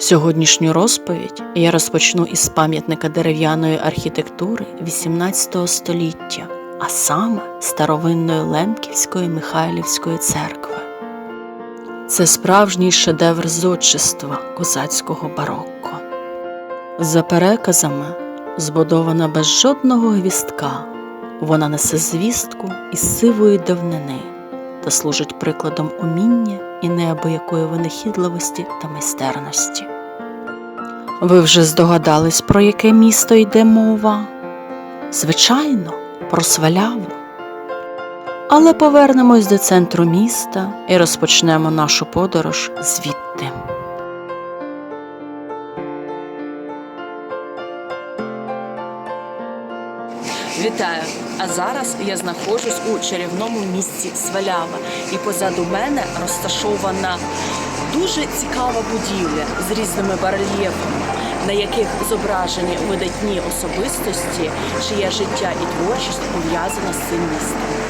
Сьогоднішню розповідь я розпочну із пам'ятника дерев'яної архітектури XVIII століття, а саме старовинної Лемківської Михайлівської церкви. Це справжній шедевр зодчества козацького барокко. За переказами, збудована без жодного гвістка, вона несе звістку із сивої давнини та служить прикладом уміння і неабиякої винахідливості та майстерності. Ви вже здогадались, про яке місто йде мова? Звичайно, про сваляву. Але повернемось до центру міста і розпочнемо нашу подорож звідти. Вітаю! А зараз я знаходжусь у чарівному місці Свалява, і позаду мене розташована дуже цікава будівля з різними барельєфами, на яких зображені видатні особистості, чиє життя і творчість пов'язана з цим містом.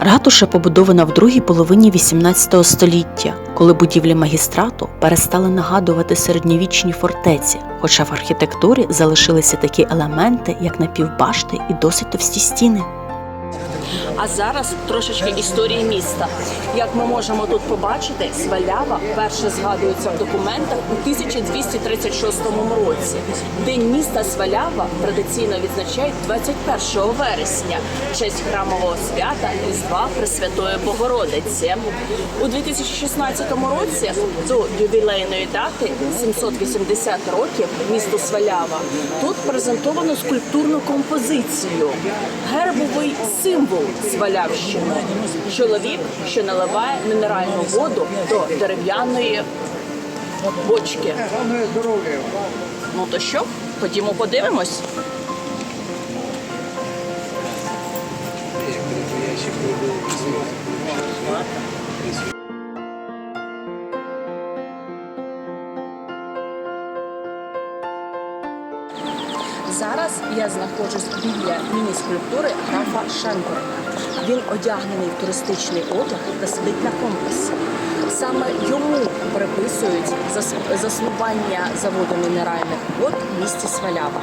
Ратуша побудована в другій половині XVIII століття, коли будівлі магістрату перестали нагадувати середньовічні фортеці, хоча в архітектурі залишилися такі елементи, як напівбашти і досить товсті стіни. А зараз трошечки історії міста. Як ми можемо тут побачити, Свалява перше згадується в документах у 1236 році. День міста Свалява традиційно відзначають 21 вересня, честь храмового свята Різдва Пресвятої Богородиці. У 2016 році до ювілейної дати 780 років місту Свалява тут презентовано скульптурну композицію, гербовий символ Свалявщини. Чоловік, що наливає мінеральну воду до дерев'яної бочки. Ну то що, ходімо подивимось. Зараз я знаходжусь біля міні-скульптури графа Шенкорна. Він одягнений в туристичний одяг та сидить на компасі. Саме йому приписують зас- заснування заводу мінеральних вод в місті Свалява.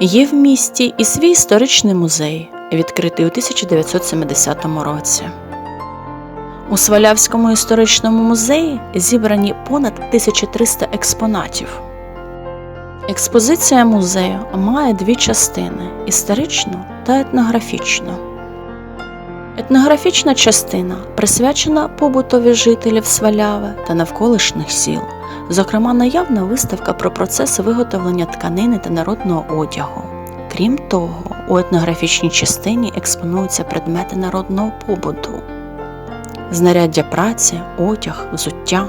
Є в місті і свій історичний музей, відкритий у 1970 році. У Свалявському історичному музеї зібрані понад 1300 експонатів. Експозиція музею має дві частини історичну та етнографічну. Етнографічна частина присвячена побутові жителів Сваляви та навколишніх сіл, зокрема, наявна виставка про процес виготовлення тканини та народного одягу. Крім того, у етнографічній частині експонуються предмети народного побуту знаряддя праці, одяг, взуття.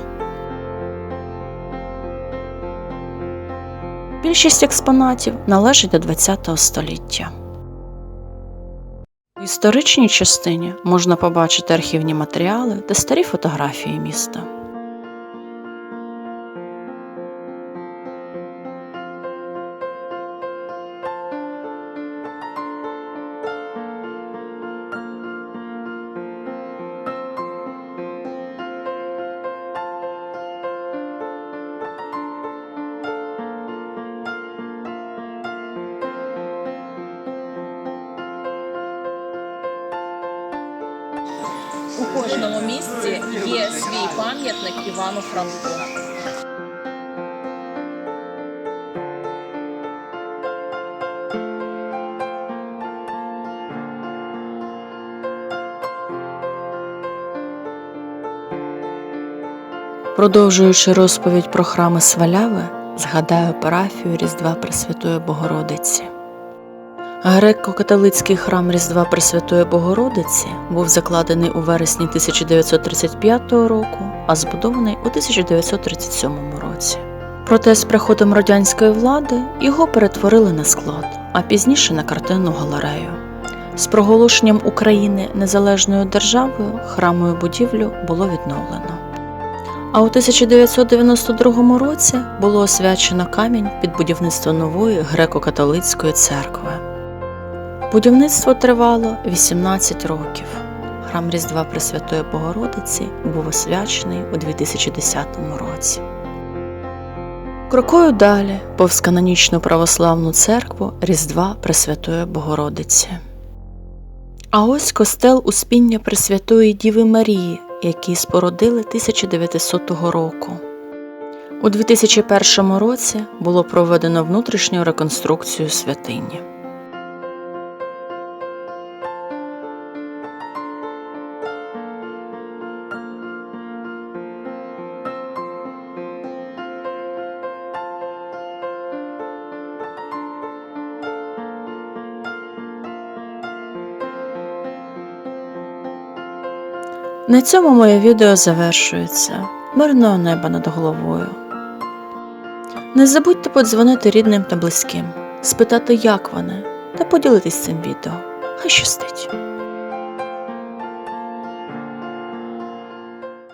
Більшість експонатів належить до ХХ століття. В історичній частині можна побачити архівні матеріали та старі фотографії міста. У кожному місці є свій пам'ятник Івану Франку. Продовжуючи розповідь про храми Сваляви, згадаю парафію Різдва Пресвятої Богородиці. Греко-католицький храм Різдва Пресвятої Богородиці був закладений у вересні 1935 року, а збудований у 1937 році. Проте з приходом радянської влади його перетворили на склад, а пізніше на картинну галерею. З проголошенням України незалежною державою храмову будівлю було відновлено. А у 1992 році було освячено камінь під будівництво нової греко-католицької церкви. Будівництво тривало 18 років. Храм Різдва Пресвятої Богородиці був освячений у 2010 році. Крокою далі повз канонічну православну церкву Різдва Пресвятої Богородиці. А ось костел Успіння Пресвятої Діви Марії, який спорудили 1900 року. У 2001 році було проведено внутрішню реконструкцію святині. На цьому моє відео завершується. Мирного неба над головою. Не забудьте подзвонити рідним та близьким, спитати, як вони, та поділитись цим відео. Хай щастить!